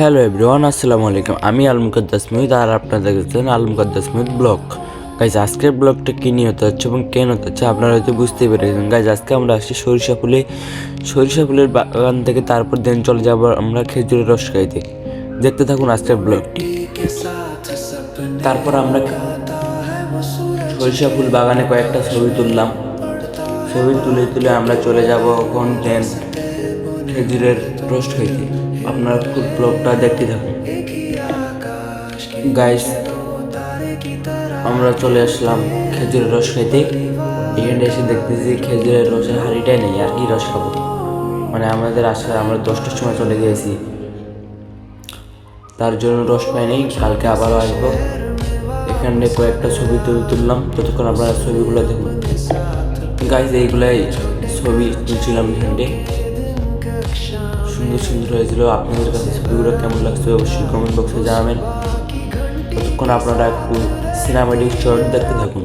Hello everyone আসসালামু আলাইকুম। আমি আল মুকদ্দাস মিহিদ আর আপনারা দেখছেন আল মুকদ্দাস মিহিদ ব্লগ। গাইজ আজকের ব্লগটা কী নিয়ে হতে হচ্ছে এবং কেন হতে হচ্ছে আপনারা হয়তো বুঝতেই পেরেছেন। গাইজ আজকে আমরা আসছি সরিষা ফুলে। সরিষা ফুলের বাগান থেকে তারপর দিন চলে যাব আমরা খেজুরের রস খাইতে। দেখতে থাকুন আজকের ব্লগটি তারপর আমরা সরিষা ফুল বাগানে কয়েকটা ছবি তুললাম। ছবি তুলে তুলে আমরা চলে যাব এখন দেন খেজুরের রোস্ট খাইতে। আপনারা ফুল ব্লগটা দেখতে থাকুন। গাইস আমরা চলে আসলাম খেজুরের রস খাইতে। এখানে এসে দেখতেছি খেজুরের রসের হাঁড়িটাই নেই, আর কি রস খাব? মানে আমাদের আসলে আমরা দশটার সময় চলে গিয়েছি। তার জন্য রস নেই, কালকে আবারও আসব। এখানে কয়েকটা ছবি তুলে তুললাম, ততক্ষণ আপনারা ছবিগুলো দেখুন। গাইজ এইগুলাই ছবি তুলছিলাম এখানে। সুন্দর সুন্দর হয়েছিল। আপনাদের কাছে ছবিগুলো কেমন লাগছে অবশ্যই কমেন্ট বক্সে জানাবেন। ততক্ষণ আপনারা একটু সিনেমাটিক শর্ট দেখতে থাকুন।